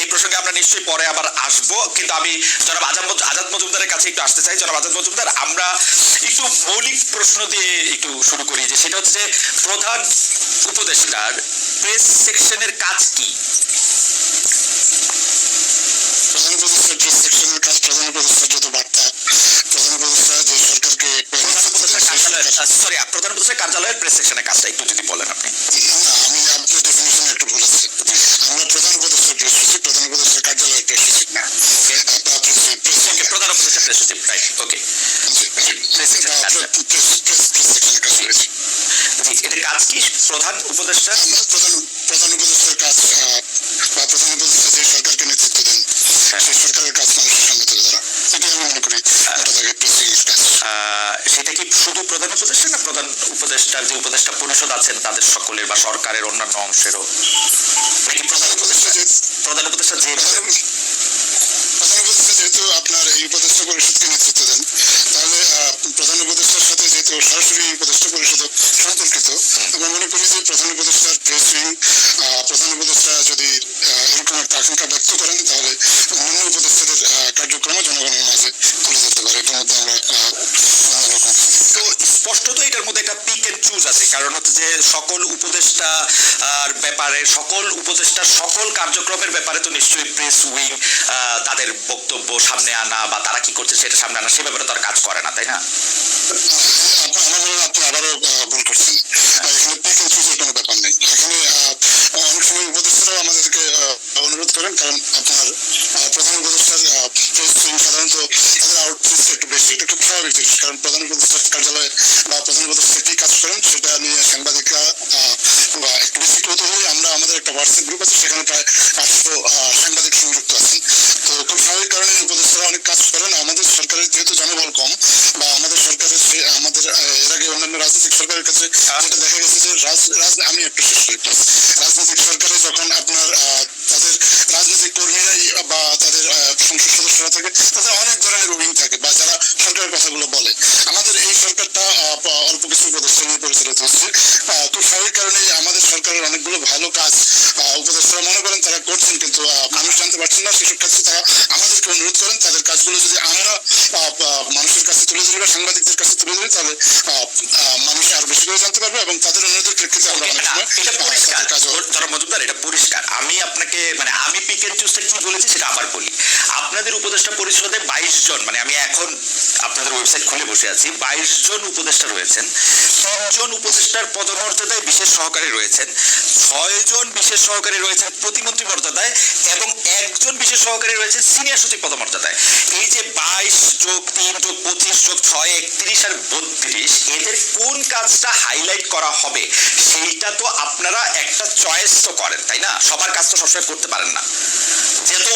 এই প্রসঙ্গে আমরা নিশ্চয়ই পরে আবার আসব। কিন্তু আমি জনাব আজাদ আজাদ মজুমদারের কাছে একটু আসতে চাই। জনাব আজাদ মজুমদার আমরা একটু মৌলিক প্রশ্ন দিয়ে একটু শুরু করি যে সেটা হচ্ছে প্রধান উপদেষ্টার প্রেস সেকশনের কাজ কি? প্রধান উপদেষ্টার প্রেস সেকশনের কাজ প্রধান উপদেষ্টার যত বার্তা প্রধান উপদেষ্টা যে সরকারকে কার্যালয়ের সরি প্রধান উপদেষ্টার কার্যালয়ের প্রেস সেকশনের কাজটা একটু যদি বলেন আপনি। আমি আপনার জি কাজ কি? প্রধান উপদেষ্টা? প্রধান প্রধান উপদেষ্টার কাজ বা প্রধান উপদেষ্টা যে সরকারকে নেতৃত্ব দেন হ্যাঁ। সেই সরকারের কাজ মানুষের সামনে তুলে ধরা। এটাই আমি মনে করি ওটা কাজ। সেটা কি শুধু প্রধান উপদেষ্টা না প্রধান উপদেষ্টার যে উপদেষ্টা পরিষদ আছেন তাদের সকলের বা সরকারের অন্যান্য অংশেরও? প্রধান উপদেষ্টা? যে প্রধান উপদেষ্টা যে প্রধান উপদেষ্টা যেহেতু আপনার এই উপদেষ্টা পরিষদকে নেতৃত্ব দেন তাহলে প্রধান উপদেষ্টার সাথে যেহেতু সরাসরি উপদেষ্টা পরিষদ আকাঙ্ক্ষা ব্যক্ত করেন তাহলে অন্যান্য উপদেষ্টাদের কার্যক্রম জনগণের মাঝে তুলে ধরতে পারে। এটার মধ্যে আমরা তো স্পষ্টত এটার মধ্যে একটা পিক এন্ড চুজ আছে কারণ হচ্ছে যে সকল উপদেষ্টা আর ব্যাপারে সকল উপদেষ্টার সকল কার্যক্রমের ব্যাপারে তো নিশ্চয়ই প্রেস উইং তাদের বক্তব্য সামনে আনা বা তারা কি করছে সেটা সামনে আনা সে ব্যাপারে তো আর কাজ করে না তাই না? আবারও ভুল করছেন আহ, এখানে পিক এন্ড চুজের কোনো ব্যাপার নেই এখানে আহ, অনেক সময় উপদেষ্টারাও আমাদেরকে আহ, অনুরোধ করেন কারণ আপনার আহ, প্রধান উপদেষ্টার প্রেস উইং সাধারণত তাদের আউটরিচ একটু বেশি এটা খুব স্বাভাবিক কারণ প্রধান উপদেষ্টার কার্যালয়ে বা প্রধান উপদেষ্টা কি কাজ করেন সেটা নিয়ে সাংবাদিকরা একটু বেশি কৌতূহলী আমরা আমাদের একটা হোয়াটসঅ্যাপ গ্রুপ আছে, সেখানে প্রায় আটশো সাংবাদিক সংযুক্ত আছেন। তো খুব স্বাভাবিক কারণে উপদেষ্টারা অনেক কাজ করেন। আমাদের সরকারের যেহেতু জনবল কম বা আমাদের সরকারের সে, আমাদের এর আগে অন্যান্য রাজনৈতিক সরকারের কাছে যেটা দেখা গেছে যে আমি একটু শেষ করি রাজনৈতিক সরকারে যখন আপনার তাদের রাজনৈতিক কর্মীরাই বা তাদের সংসদ সদস্যরা থাকে যারা সরকারের কথাগুলো বলে। আমাদের এই সরকারটা অল্প কিছু উপদেষ্টা পরিচালিত হচ্ছে। খুব কারণে আমাদের সরকারের অনেকগুলো ভালো কাজ উপদেষ্টারা মনে করেন তারা করছেন কিন্তু মানুষ জানতে পারছেন না সেসব ক্ষেত্রে তারা আমাদেরকে অনুরোধ করেন তাদের কাজগুলো যদি আমরা মানুষের কাছে তুলে ধরি বা সাংবাদিকদের কাছে তুলে ধরি তাহলে মানুষ আরও বেশি করে জানতে পারবে এবং তাদের অনুরোধের প্রেক্ষিতে আমরা অনেক সময় মজুমদার এটা পরিষ্কার। আমি আপনাকে মানে আমি পিক এন্ড চুজটা কি বলেছি সেটা আবার বলি। আপনাদের উপদেষ্টা পরিষদে বাইশ জন মানে আমি এখন আপনাদের ওয়েবসাইট খুলে বসে আছি। বাইশ জন উপদেষ্টা রয়েছেন। তিনজন উপদেষ্টার পদমর্যাদায় বিশেষ সহকারী রয়েছেন। ছয় জন বিশেষ সহকারী রয়েছেন প্রতিমন্ত্রী মর্যাদায় এবং একজন বিশেষ সহকারী রয়েছেন সিনিয়র সচিব পদমর্যাদায়। এই যে বাইশ যোগ তিন যোগ পঁচিশ যোগ ছয়, একত্রিশ আর বত্রিশ, এদের কোন কাজটা হাইলাইট করা হবে? সেইটা তো আপনারা একটা চয়েস তো করেন, তাই না? সবার কাজ তো সবসময় করতে পারেন না। যত